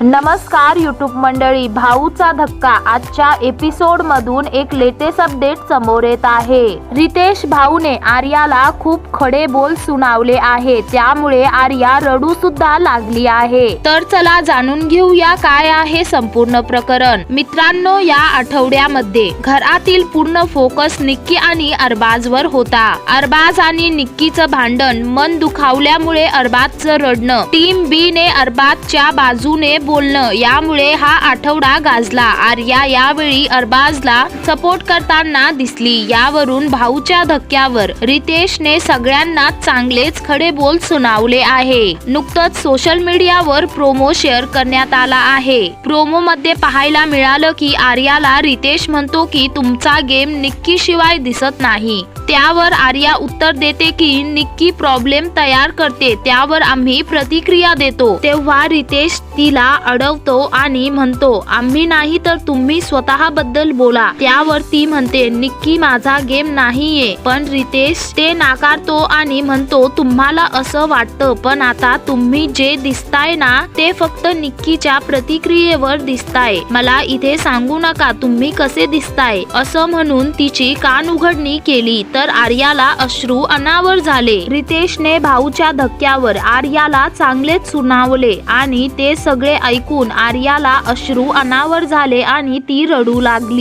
नमस्कार युट्यूब मंडळी. भाऊचा धक्का. आजच्या एपिसोड मधून एक लेटेस्ट अपडेट समोर येत आहे. रितेश भाऊने आर्याला खूप खडे बोल सुनावले आहे त्यामुळे आर्या रडू सुद्धा लागली आहे. तर चला जाणून घेऊया काय आहे संपूर्ण प्रकरण. मित्रांनो या आठवड्यामध्ये घरातील पूर्ण फोकस निक्की आणि अरबाजवर होता. अरबाज आणि निक्कीचं भांडण मन दुखावल्यामुळे अरबाजचं रडणं. टीम बी ने अरबाजच्या बाजूने बोलणं यामुळे हा आठवडा गाजला. आर्या यावेळी अरबाजला सपोर्ट करताना दिसली. यावरून भाऊच्या धक्क्यावर रितेशने सगळ्यांना चांगलेच खडे बोल सुनावले आहे. नुकतंच सोशल मीडियावर प्रोमो शेअर करण्यात आला आहे. प्रोमो मध्ये पाहायला मिळालं की आर्याला रितेश म्हणतो की तुमचा गेम निक्की शिवाय दिसत नाही. त्यावर आर्या उत्तर देते की निक्की प्रॉब्लेम तयार करते. त्यावर आम्ही प्रतिक्रिया देतो. तेव्हा रितेश तिला अडवतो आणि म्हणतो आम्ही नाही तर तुम्ही स्वतः बद्दल बोला. त्यावर ती म्हणते निक्की माझा गेम नाहीये. पण रितेश ते नाकारतो आणि म्हणतो तुम्हाला असं वाटतं पण आता तुम्ही जे दिसताय ना ते फक्त निक्कीच्या प्रतिक्रियेवर दिसताय. मला इथे सांगू नका तुम्ही कसे दिसताय. असं म्हणून तिची कान उघडणी केली तर आर्याला अश्रू अनावर झाले. रितेशने भाऊच्या धक्क्यावर आर्याला चांगलेच सुनावले आणि ते सगळे ऐकून आर्याला अश्रू अनावर झाले आणि ती रडू लागली.